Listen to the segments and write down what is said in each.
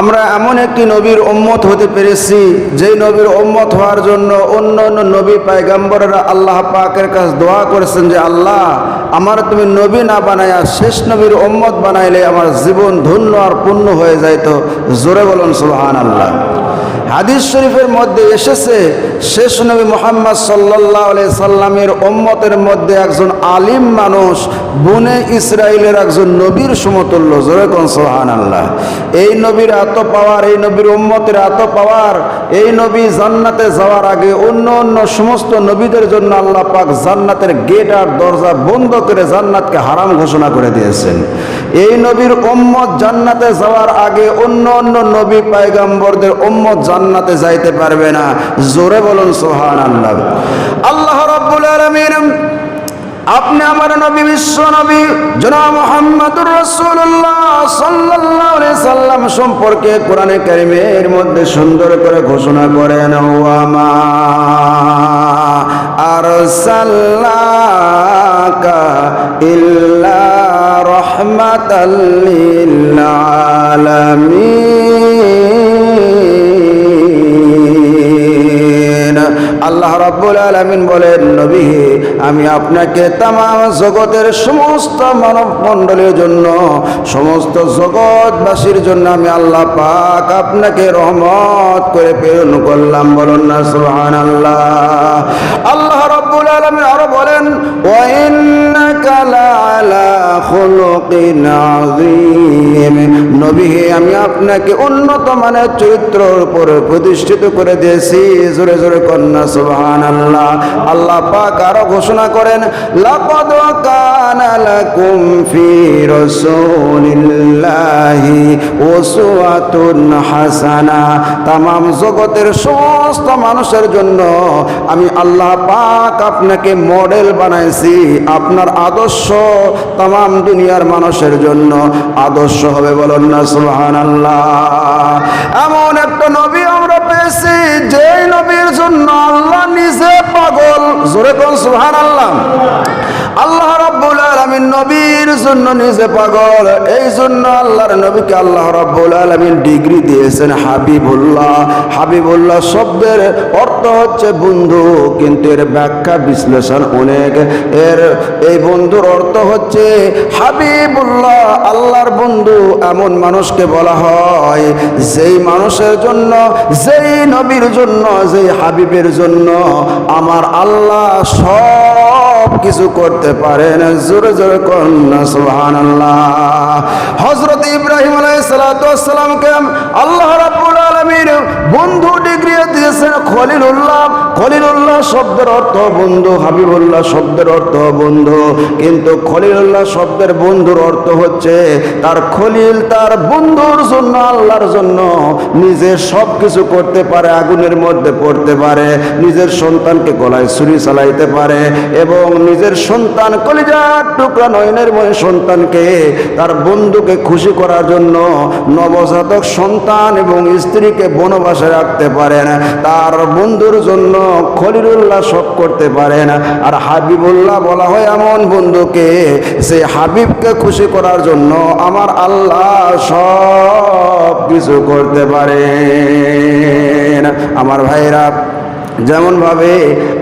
আমরা এমন একটি নবীর ওম্মত হতে পেরেছি, যেই নবীর ওম্মত হওয়ার জন্য অন্য অন্য নবী পায়গাম্বরেরা আল্লাহ পাকের কাছে দোয়া করেছেন যে, আল্লাহ, আমার তুমি নবী না বানায়া শেষ নবীর ওম্মত বানাইলে আমার জীবন ধন্য আর পূর্ণ হয়ে যাইতো। জোরে বলুন সুলহান আল্লাহ হাদিস শরীফের মধ্যে এসেছে, শেষ নবী মোহাম্মদ সাল্লাহ সাল্লামের উম্মতের মধ্যে একজন আলিম মানুষ, বনে ইসরায়েলের একজন নবীর সমতুল্য। জোরে সোহান আল্লাহ এই নবীর এত পাওয়ার এই নবীর উম্মতের এত পাওয়ার এই নবী জান্নাতে যাওয়ার আগে অন্য অন্য সমস্ত নবীদের জন্য আল্লাহ পাক জান্নাতের গেট আর দরজা বন্ধ করে জান্নাতকে হারাম ঘোষণা করে দিয়েছেন। এই নবীর উম্মত জান্নাতে যাওয়ার আগে অন্য অন্য নবী, পায়গাম্বরদের উম্মত জান্নাতে যাইতে পারবে না। জোরে বলুন সোহান আল্লাহ আল্লাহ রাব্বুল আলামিন, আপনি আমার নবী, বিশ্ব নবী, জনাব মোহাম্মদুর রাসূলুল্লাহ সাল্লাল্লাহু সাল্লাম সম্পর্কে কোরআনে কারিমের মধ্যে সুন্দর করে ঘোষণা করেন ওয়ামা আরসালনাকা ইল্লা রাহমাতাল আলামিন। আল্লাহ রাব্বুল আলামিন বলেন, নবী, আমি আপনাকে তাম জগতের সমস্ত মানব মণ্ডলের জন্য, সমস্ত জগৎবাসীর জন্য আমি আল্লাহ পাক আপনাকে রহমত করে প্রেরণ করলাম। বলুন না, সুবহানাল্লাহ। আল্লাহ আল্লাহ রাব্বুল আলামিন আরও বলেন, ওয়া ইন্নাকা লাআলা খুলুকিন আযীম নবী আমি আপনাকে উন্নত মানের প্রতিষ্ঠিত করে দিয়েছি। জোরে জোরে কন্যা, সুবহানাল্লাহ। আল্লাহ আল্লাহ পাক আরও ঘোষণা করেন উসওয়াতুন হাসানা। তামাম জগতের সমস্ত মানুষের জন্য আমি আল্লাহ পাক আপনাকে মডেল বানাইছি। আপনার আদর্শ তামাম দুনিয়ার মানুষের জন্য আদর্শ হবে বলুন না, সুবহানাল্লাহ। এমন একটা নবী আমরা পেয়েছি, যেই নবীর জন্য আল্লাহ নিজে পাগল। জোরে কোন সুবহানাল্লাহ? আল্লাহ রাব্বুল আলামিন নবীর জন্য নিজে পাগল। এই জন্য আল্লাহর নবীকে আল্লাহ রাব্বুল আলামিন ডিগ্রি দিয়েছেন হাবিবুল্লাহ। হাবিবুল্লাহ শব্দের অর্থ হচ্ছে বন্ধু, কিন্তু এর ব্যাখ্যা বিশ্লেষণ অনেক। এর এই বন্ধুর অর্থ হচ্ছে হাবিবুল্লাহ, আল্লাহর বন্ধু এমন মানুষকে বলা হয়, যেই মানুষের জন্য, যেই নবীর জন্য, যেই হাবিবের জন্য আমার আল্লাহ সব কিছু করতে পারেন। জোরে জোরে কন্যা সুহান হজরত ইব্রাহিম আলাইসালামকে আল্লাহ রাব্বুল আলমীর বন্ধু ডিগ্রি দিয়েছেন খলিলুল্লাহ। খলিলুল্লাহ শব্দের অর্থ বন্ধু, হাবিবুল্লাহ শব্দের অর্থ বন্ধু। কিন্তু খলিলুল্লাহ শব্দের বন্ধুর অর্থ হচ্ছে তার খলিল তার বন্ধুর জন্য, আল্লাহর জন্য নিজের সব কিছু করতে পারে, আগুনের মধ্যে পড়তে পারে, নিজের সন্তানকে গলায় ছুরি চালাইতে পারে এবং নিজের সন্তান কলিজার টুকরা নয়নের ময় সন্তানকে তার বন্ধুকে খুশি করার জন্য নবজাতক সন্তান এবং স্ত্রীকে বনবাসে রাখতে পারেন। তার বন্ধুর জন্য খলিরুল্লাহ সব করতে পারেন। আর হাবিবুল্লাহ বলা হয় এমন বন্ধুকে সে হাবিবকে খুশি করার জন্য আমার আল্লাহ সব কিছু করতে পারেন। আমার ভাইরা যেমনভাবে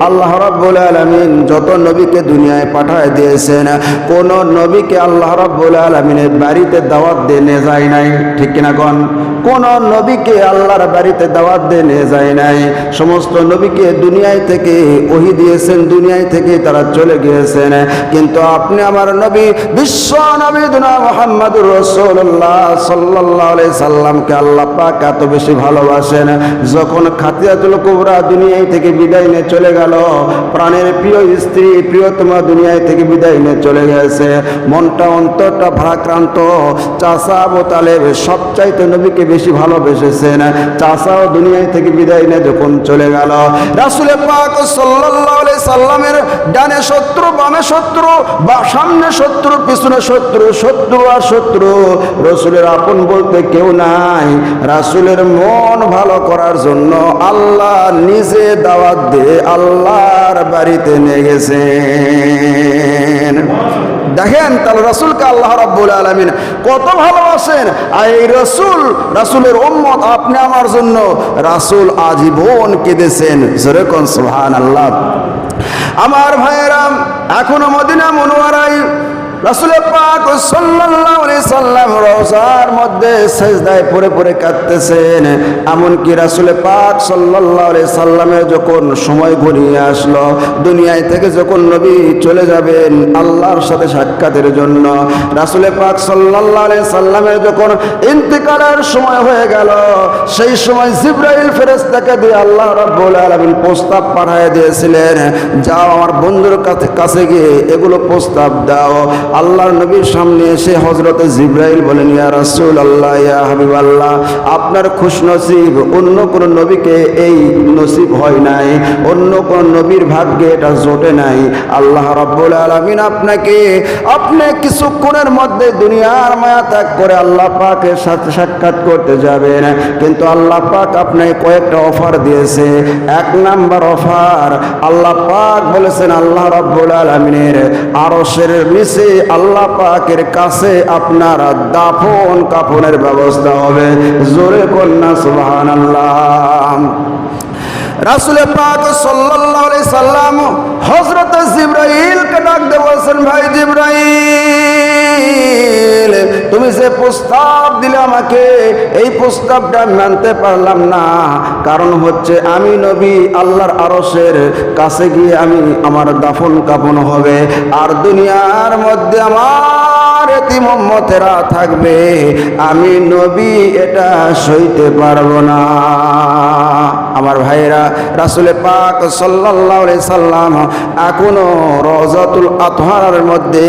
আল্লাহ রাব্বুল আলামিন যত নবীকে দুনিয়ায় পাঠায় দিয়েছেন, কোন নবীকে আল্লাহ রাব্বুল আলামিনের বাড়িতে দাওয়াত দিয়ে নিয়ে যায় নাই। ঠিক কিনা কোন? কোন নবীকে আল্লাহর বাড়িতে দাওয়াত দিয়ে নিয়ে যায় নাই। সমস্ত নবীকে দুনিয়ায় থেকে ওহি দিয়েছেন, দুনিয়ায় থেকে তারা চলে গিয়েছেন। কিন্তু আপনি আমার নবী, বিশ্ব নবী দুনা মোহাম্মদুর রসুল্লাহ সাল্লাহ সাল্লামকে আল্লাহ পাক এত বেশি ভালোবাসেন। যখন খাতিয়াতুল কুবরা দুনিয়ায় থেকে বিদায় নিয়ে চলে গেল। প্রাণের প্রিয় স্ত্রী প্রিয়তমা দুনিয়ায় থেকে বিদায় নিয়ে চলে গেছে। মনটা অন্তরটা ভারাক্রান্ত। চাষা আবু তালেব সবচাইতে নবীকে বেশি ভালোবেসেছেন। চাষাও দুনিয়ায় থেকে বিদায় নিয়ে যখন চলে গেল রাসুলে পাক সাল্লাল্লাহু সাল্লামের ডানে শত্রু, বামে শত্রু, বা সামনে শত্রু, পিছনে শত্রু শত্রু আর শত্রু, রসুলের আপন বলতে কেউ নাই। রাসুলের মন ভালো করার জন্য আল্লাহ নিজে দাওয়াত দিয়ে আল্লাহর বাড়িতে নিয়ে গেছেন। দেখেন তাহলে রসুলকে আল্লাহ রাব্বুল আলমিন কত ভালোবাসেন। আর এই রসুল, রাসুলের উম্মত আপনি আমার জন্য রাসুল আজীবন কেঁদেছেন। যেরকম সুহান আল্লাহ আমার ভাইয়েরাম এখনও মদিনা মনোয়ারাই পাক সাল্লাম মধ্যে কাঁদতেছেন। এমনকি পাক সাল্লামের যখন সময় আসলো, দুনিয়ায় থেকে যখন নবী চলে যাবেন আল্লাহর সাথে সাক্ষাতের জন্য রাসুল পাক সাল্লাল্লাহু সাল্লামের যখন ইন্তেকালের সময় হয়ে গেল, সেই সময় জিব্রাইল ফেরেশতাকে দিয়ে আল্লাহ রাব্বুল আলামিন প্রস্তাব পাঠিয়ে দিয়েছিলেন, যাও আমার বন্ধুর কাছে গিয়ে এগুলো প্রস্তাব দাও। আল্লাহর নবীর সামনে এসে হজরতে জিব্রাইল বলেন, ইয়া রাসূল আল্লাহ ইয়া হাবিব আল্লাহ আপনার খুশ নসিব অন্য কোন নবীকে এই নসিব হয় নাই, অন্য কোন নবীর ভাগ্যে এটা জোটে নাই। আল্লাহ রাব্বুল আলামিন আপনাকে, আপনি কিছুক্ষণের মধ্যে দুনিয়ার মায়া ত্যাগ করে আল্লাহ পাকের সাথে সাক্ষাৎ করতে যাবেন। কিন্তু আল্লাহ পাক আপনাকে কয়েকটা অফার দিয়েছে। এক নাম্বার অফার, আল্লাহ পাক বলেছেন, আল্লাহ রাব্বুল আলামিনের আরশের নিচে আল্লাহ পাকের কাছে আপনার দাফন কাফনের ব্যবস্থা হবে। জোরে কন্যা সুহান আল্লাহ রাসুল পাক সাল্লাম জিবরাইলকে ডাক ভাই জিবরাইল যে প্রস্তাব দিলে আমাকে, এই প্রস্তাবটা মানতে পারলাম না। কারণ হচ্ছে আমি নবী, আল্লাহর আরসের কাছে গিয়ে আমি আমার দাফন কাফন হবে। আর দুনিয়ার মধ্যে আমার এতিম উম্মতেরা থাকবে। আমি নবী, এটা সইতে পারব না। আমার ভাইরা রাসুলে পাক আলাইহি সাল্লাম এখনও রওজাতুল আতহারের মধ্যে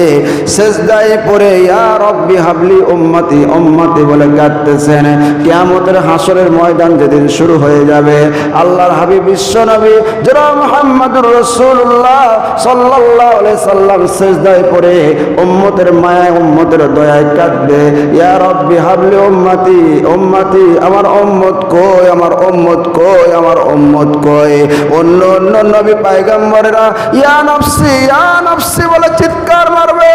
সেজদায় পড়ে, ইয়া রব্বি হাবলি উম্মতি উম্মতি বলে কাঁদতেছেন। কিয়ামতের হাসরের ময়দান যেদিন শুরু হয়ে যাবে, আল্লাহর হাবিব বিশ্বনবী যারা মুহাম্মদুর রাসূলুল্লাহ সাল্লাল্লাহু আলাইহি সাল্লাম সেজদায় পরে উম্মতের মায়ায়, উম্মতের দয়ায় কাঁদবে। ইয়া রব্বি হাবলি উম্মতি উম্মতি, আমার উম্মত কই, আমার উম্মত কই আমার উম্মত কই অন্য অন্য নবী পায়গাম্বরেরা, ইয়া নফসি ইয়া নফসি বলে চিৎকার মারবে।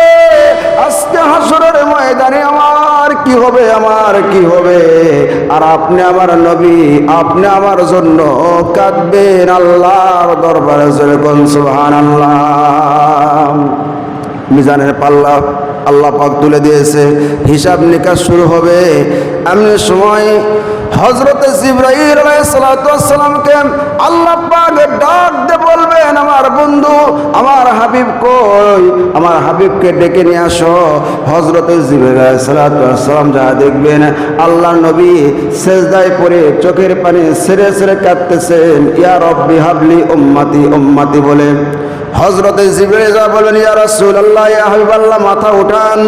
আজকে হাসরের ময়দানে আমার কি হবে, আমার কি হবে? আর আপনি আমার নবী, আপনি আমার জন্য কাঁদবেন আল্লাহর দরবারে যেরকম সুবহানাল্লাহ। মিজানের পাল্লা আল্লাহ পাক তুলে দিয়েছে। হিসাব নিকাশ শুরু হবে। এমনি সময় হজরতে সালামকে আল্লাহ ডাক দিয়ে বলবেন, আমার বন্ধু, আমার হাবিব কই? আমার হাবিবকে ডেকে নিয়ে আসো। হজরতে জিব্রাহিল সালাম যা দেখবেন আল্লাহ নবী সেজদায় পড়ে চোখের পানি সেরে সেরে কাঁদতেছেন। ইয়া রব্বি হাবলি উম্মাতি উম্মাতি বলে। হজরতে জিবরে যা বলবেন, ইয়া রাসূলুল্লাহ, ইয়া হাবিবাল্লাহ, মাথা উঠান।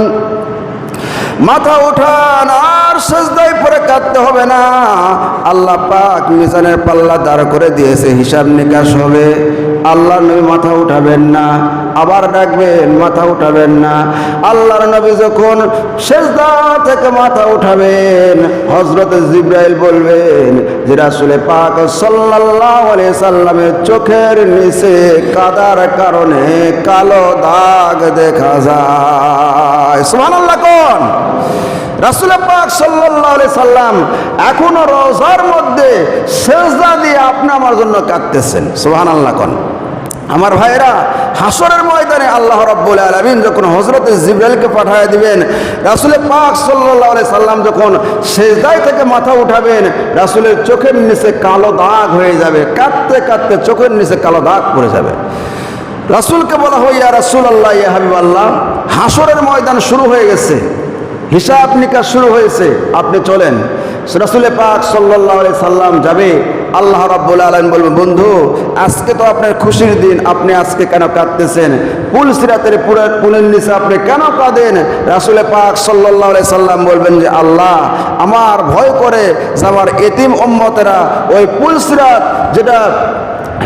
মাথা উঠান, আর সেজদায় পরে কাঁদতে হবে না। আল্লাহ পাক মিজানের পাল্লা দাঁড় করে দিয়েছে, হিসাব নিকাশ হবে। আল্লাহ নবী মাথা উঠাবেন না। আবার ডাকবেন, মাথা উঠাবেন না। আল্লাহর নবী যখন সেজদা থেকে মাথা উঠাবেন হজরত জিব্রাইল বলবেন যে রাসূলে পাক সাল্লাল্লাহু আলাইহি সাল্লামের চোখের নিচে কাদার কারণে কালো দাগ দেখা যায়। সুবহানাল্লাহ কোন? রাসুল পাক আলাইহি সাল্লাম এখনও রোজার মধ্যে সেজদা দিয়ে আপনি আমার জন্য কাঁদতেছেন। সুবহানাল্লাহ কোন? আমার ভাইরা হাসরের ময়দানে আল্লাহ রাব্বুল আলামিন যখন হযরত জিবরাইলকে পাঠিয়ে দিবেন, রাসূল পাক আলাইহি সাল্লাম যখন সেজদায় থেকে মাথা উঠাবেন, রাসূলের চোখের নিচে কালো দাগ হয়ে যাবে, কাঁদতে কাঁদতে চোখের নিচে কালো দাগ পড়ে যাবে। রাসূলকে বলা হয়, ইয়া রাসূলুল্লাহ, ইয়া হাবিব আল্লাহ হাসরের ময়দান শুরু হয়ে গেছে, হিসাব নিকাশ শুরু হয়েছে, আপনি চলেন। রাসুলে পাক সাল্লাহ সাল্লাম যাবে আল্লাহ রাব্বুল আলম বলবেন, বন্ধু, আজকে তো আপনার খুশির দিন, আপনি আজকে কেন কাঁদতেছেন? পুল সিরাতের পুরের পুলের নিচে আপনি কেন কাঁদেন? রাসুলে পাক সাল্লাহ সাল্লাম বলবেন যে, আল্লাহ, আমার ভয় করে যে আমার এতিম ওম্মতেরা ওই পুল সিরাত যেটা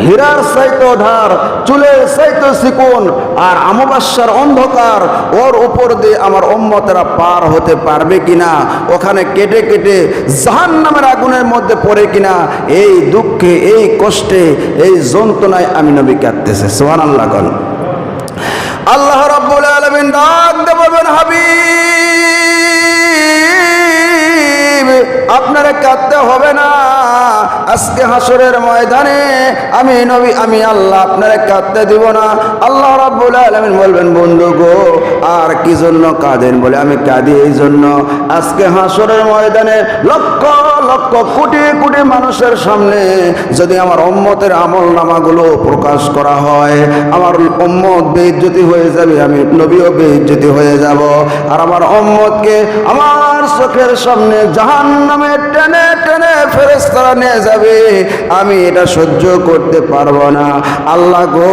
হীরার সাইতো ধার চুলের সাইতো চিকুন আর আমাবাস্যার অন্ধকার, ওর উপর দিয়ে আমার উম্মতেরা পার হতে পারবে কিনা, ওখানে কেটে কেটে জাহান নামের আগুনের মধ্যে পড়ে কিনা, এই দুঃখে, এই কষ্টে, এই যন্ত্রণায় আমি নবী কাঁদতেছে। সোহান আল্লাহ আল্লাহ রাব্বুল আলামিন ডাক দিয়ে বলবেন, হাবিব! আপনারে কাঁদতে হবে না। আজকে হাসরের ময়দানে আমি নবী, আমি আল্লাহ, আপনারে কাঁদতে দিব না। আল্লাহ রাব্বুল আলামিন বলবেন, বন্ধু গো, আর কি জন্য কাঁদেন? বলে, আমি কাঁদি এই জন্য। আজকে হাসরের ময়দানে লক্ষ লক্ষ, কোটি কোটি মানুষের সামনে যদি আমার উম্মতের আমল নামাগুলো প্রকাশ করা হয়, আমার উম্মত বেইজ্জতি হয়ে যাবে, আমি নবীও বেইজ্জতি হয়ে যাব। আর আমার উম্মতকে আমার চোখের সামনে জাহান নামে টেনে টেনে ফেরেস্তারা নিয়ে যাবে। আমি এটা সহ্য করতে পারব না। আল্লাহ গো,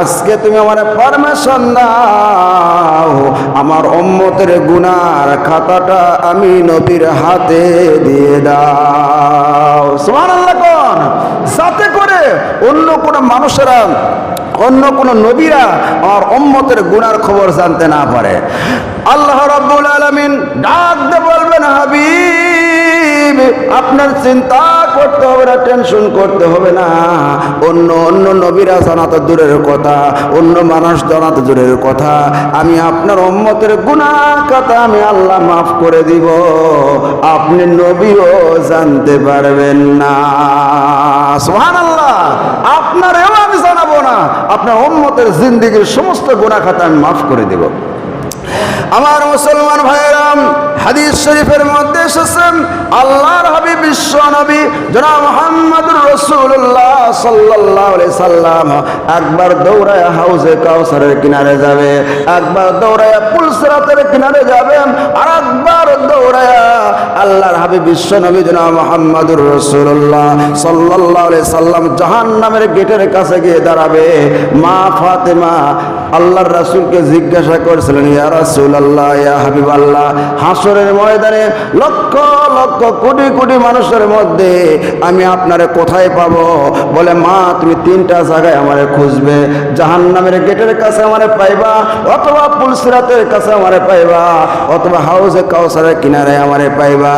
আজকে তুমি আমার পারমিশন দাও। আমার উম্মতের গুনার খাতাটা আমি নবীর হাতে দিয়ে দাও। সুবহানাল্লাহ কোন? সাথে করে অন্য কোন মানুষেরা অন্য কোন নবীরা আমার উম্মতের গুনার খবর জানতে না পারে। আল্লাহ রাব্বুল আলামিন ডাক দিয়ে বলবেন, হাবিব, আপনার চিন্তা করতে হবে না, টেনশন করতে হবে না। অন্য অন্য নবীরা জানা তো দূরের কথা, অন্য মানুষ জানা তো দূরের কথা। আমি আপনার উম্মতের গুনাহ কথা আমি আল্লাহ মাফ করে দিব। আপনি নবীও জানতে পারবেন না। সুবহানাল্লাহ আপনারেও আমি না আপনার উম্মতের জিন্দিগির সমস্ত গুনাহ খাতা আমি মাফ করে দেব। আমার মুসলমান ভাইরাম হাদিস শরীফের মধ্যে এসেছেন, আল্লাহর হাবিব বিশ্ব নবী জনাব মোহাম্মদুর রসুল্লাহ আলাইহি সাল্লাম একবার দৌড়ায় হাউজে কাউসারের কিনারে যাবে, একবার দৌড়ায় পুলসরাতের কিনারে যাবেন আর একবার দৌড়ায় আল্লাহর হাবিব বিশ্ব নবী জনাব মোহাম্মদুর রসুল্লাহ আলাইহি সাল্লাম জাহান্নামের গেটের কাছে গিয়ে দাঁড়াবে। মা ফাতেমা আল্লাহর রাসূলকে জিজ্ঞাসা করেছিলেন, ইয়া রাসূলুল্লাহ, ইয়া হাবিবাল্লাহ হাসরের ময়দানে লক্ষ লক্ষ কোটি কোটি মানুষের মধ্যে আমি আপনারে কোথায় পাবো? বলে, মা, তুমি তিনটা জায়গায় আমারে খুঁজবে। জাহান্নামের গেটের কাছে আমারে পাইবা, অথবা পুলসিরাতের কাছে আমারে পাইবা, অথবা হাউজে কাউসারের কিনারে আমারে পাইবা।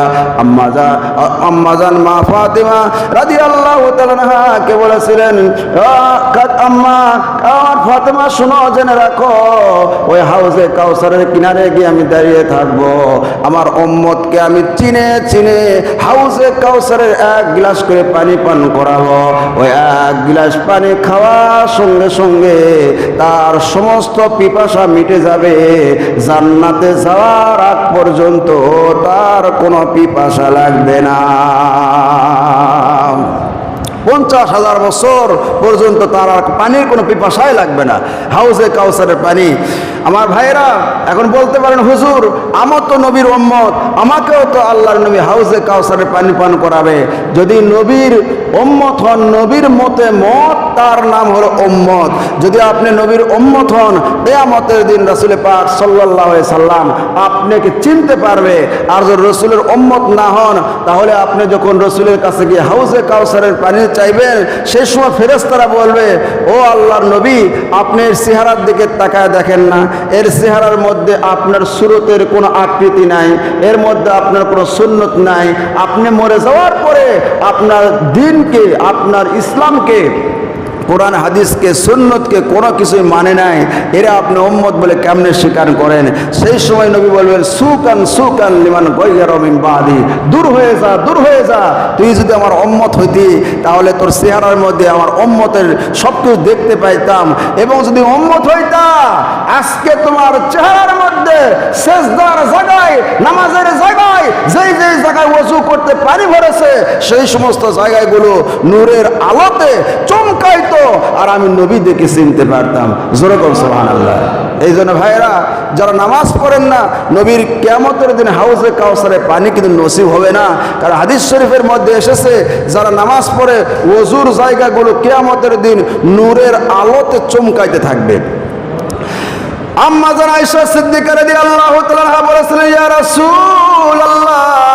আমি চিনে চিনে কাউসারের এক গ্লাস করে পানি পান করাবো। ওই এক গ্লাস পানি খাওয়ার সঙ্গে সঙ্গে তার সমস্ত পিপাসা মিটে যাবে। জান্নাতে যাওয়ার আগ পর্যন্ত তার কোনো পিপাসা লাগবে না। পঞ্চাশ হাজার বছর পর্যন্ত তার আর পানির কোনো পিপাসাই লাগবে না। হাউজে কাউসারের পানি। আমার ভাইরা এখন বলতে পারেন, হুজুর, আমার তো নবীর উম্মত, আমাকেও তো আল্লাহর নবী হাউজে কাউসারের পানি পান করাবে। যদি নবীর উম্মত হন, নবীর মতে মত, তার নাম হলো উম্মত। যদি আপনি নবীর উম্মত হন, কেয়ামতের দিন রাসুলে পাক সাল্লাহ সাল্লাম আপনাকে চিনতে পারবে। আর যদি রসুলের উম্মত না হন, তাহলে আপনি যখন রসুলের কাছে গিয়ে হাউজে কাউসারের পানি চাইবেন সেই সময় ফেরেস্তারা বলবে, ও আল্লাহর নবী, আপনি এর চেহারার দিকে তাকায় দেখেন না। এর চেহারার মধ্যে আপনার সুরতের কোনো আকৃতি নাই, এর মধ্যে আপনার কোনো সুন্নত নাই। আপনি মরে যাওয়ার পরে আপনার দিনকে, আপনার ইসলামকে কোরআন, হাদিসকে, সুন্নতকে কোনো কিছুই মানে নাই। এরা আপনি উম্মত বলে কেমনে স্বীকার করেন? সেই সময় নবী বলবেন, সুকান সুকান লিমান গইয়ার মিন বাদি। দূর হয়ে যা, দূর হয়ে যা। তুই যদি আমার উম্মত হইতি, তাহলে তোর চেহারার মধ্যে আমার উম্মতের সব কিছু দেখতে পাইতাম। এবং যদি উম্মত হইতা, আজকে তোমার চেহারার মধ্যে শেষদার জায়গায়, নামাজের জায়গায়, যেই যেই জায়গায় ওযু করতে পানি ভরেছে, সেই সমস্ত জায়গাগুলো নূরের আলোতে চমকাইতো আর আমি নবী দেখে চিনতে পারতাম। জোরে কর সুবহানাল্লাহ। এই জন্য ভাইরা যারা নামাজ পড়েন না, নবীর কেমতের দিন হাউসে কাউসারে পানি কিন্তু নসিব হবে না। কারণ হাদিস শরীফের মধ্যে এসেছে, যারা নামাজ পড়ে ওজুর জায়গাগুলো কেয়ামতের দিন নূরের আলোতে চমকাইতে থাকবে। আম্মা জান আয়েশা সিদ্দিকা রাদিয়াল্লাহু তাআলা বলেছিলেন, ইয়া রাসূলুল্লাহ।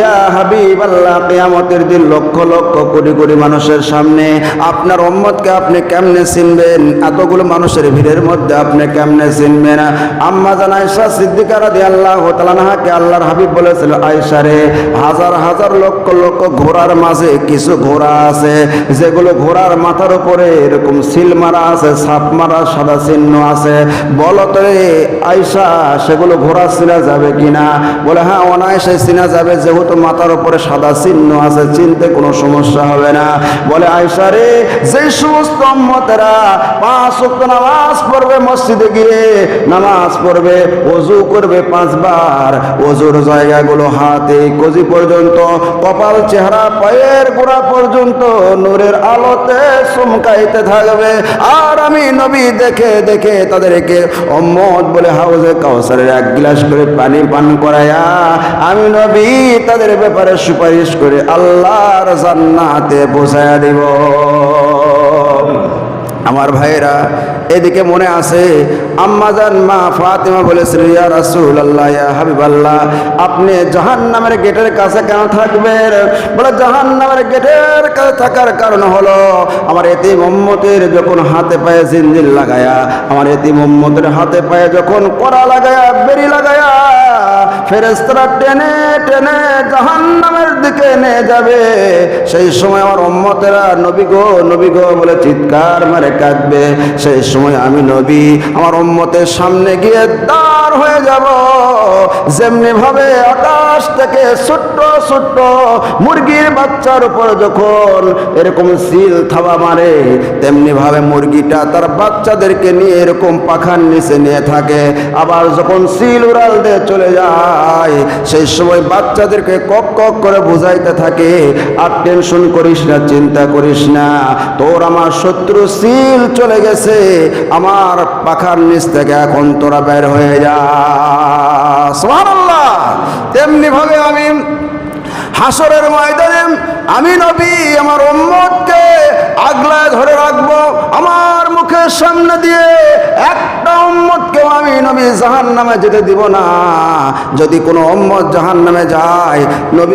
ইয়া হাবিব আল্লাহ কিয়ামতের দিন লক্ষ লক্ষ কোটি কোটি মানুষের সামনে আপনার আপনি কেমনে চিনবেন? এতগুলো মানুষের ভিড়ের মধ্যে আপনি কেমনে চিনবেন? আম্মা তাআলা আনহাকে আল্লাহর হাবিব বলেছিল হাজার হাজার লক্ষ লক্ষ ঘোড়ার মাঝে কিছু ঘোড়া আছে, যেগুলো ঘোড়ার মাথার উপরে এরকম সিল মারা আছে সাপ মারা, সাদা চিহ্ন আছে। বলো তো আয়সা সেগুলো ঘোড়া চিনা যাবে কিনা? বলে হ্যাঁ অনায়াসে চিনা যাবে। যেহেতু মাথার উপরে সাদা চিহ্ন আছে, চিনতে কোনো সমস্যা হবে না। বলে, আয়সা রে, যে সমস্ত উম্মতেরা পাঁচ ওয়াক্ত নামাজ পড়বে মসজিদে গিয়ে, নামাজ পড়বে, ওযু করবে পাঁচবার, ওযুর জায়গাগুলো হাতে কজি পর্যন্ত, কপাল, চেহারা, পায়ের গোড়া পর্যন্ত নূরের আলোতে চমকাইতে থাকবে। আর আমি নবী দেখে দেখে তাদেরকে অম্মদ বলে হাউজে কাউসারের এক গ্লাস করে পানি পান করায়া আমি নবী তাদের ব্যাপারে সুপারিশ করে আল্লাহর জান্নাতে পৌঁছায়া দিব। আমার ভাইরা এদিকে মনে আছে আম্মাজান মা ফাতিমা বলেছিল, ইয়া রাসূল আল্লাহ ইয়া হাবিব আল্লাহ আপনি জাহান্নামের গেটের কাছে কেন থাকবেন? বলে, জাহান্নামের গেটের কাছে থাকার কারণ হলো, আমার এতিম উম্মতের যখন হাতে পায়ে জিনজির লাগায়া, আমার এতিম উম্মতের হাতে পায়ে যখন কড়া লাগায়া বেরি লাগায়া ফেরেস্তারা টেনে টেনে জাহান্নামের দিকে নিয়ে যাবে। সেই সময় আমার উম্মতেরা, নবী গো নবী গো বলে চিৎকার মারে কাঁদবে। সেই সময় আমি নবী, আমার উম্মতের সামনে গিয়ে দাঁড় হয়ে যাব। যেমনি ভাবে আকাশ থেকে ছোট্ট ছোট্ট মুরগির বাচ্চার উপর যখন এরকম সিল থাবা মারে তেমনি ভাবে মুরগিটা তার বাচ্চাদেরকে নিয়ে এরকম পাখার নিচে নিয়ে থাকে। আবার যখন সিল উড়াল দিয়ে চলে যায় সেই সময় বাচ্চাদেরকে কক কক করে বুঝাইতে থাকে, আর টেনশন করিস না, চিন্তা করিস না, তোর আমার শত্রু সিল চলে গেছে, আমার পাখার নিচ থেকে এখন তোরা বের হয়ে যা। তেমনি ভাবে আমি হাসরের ময়দানে আমি নবী, আমার উম্মতকে আগলায় ধরে রাখব, আমার মুখের সামনে দিয়ে একটা উম্মতকেও আমি নবী জাহান নামে যেতে দিব না। যদি কোনো উম্মত জাহান নামে যায়, নবী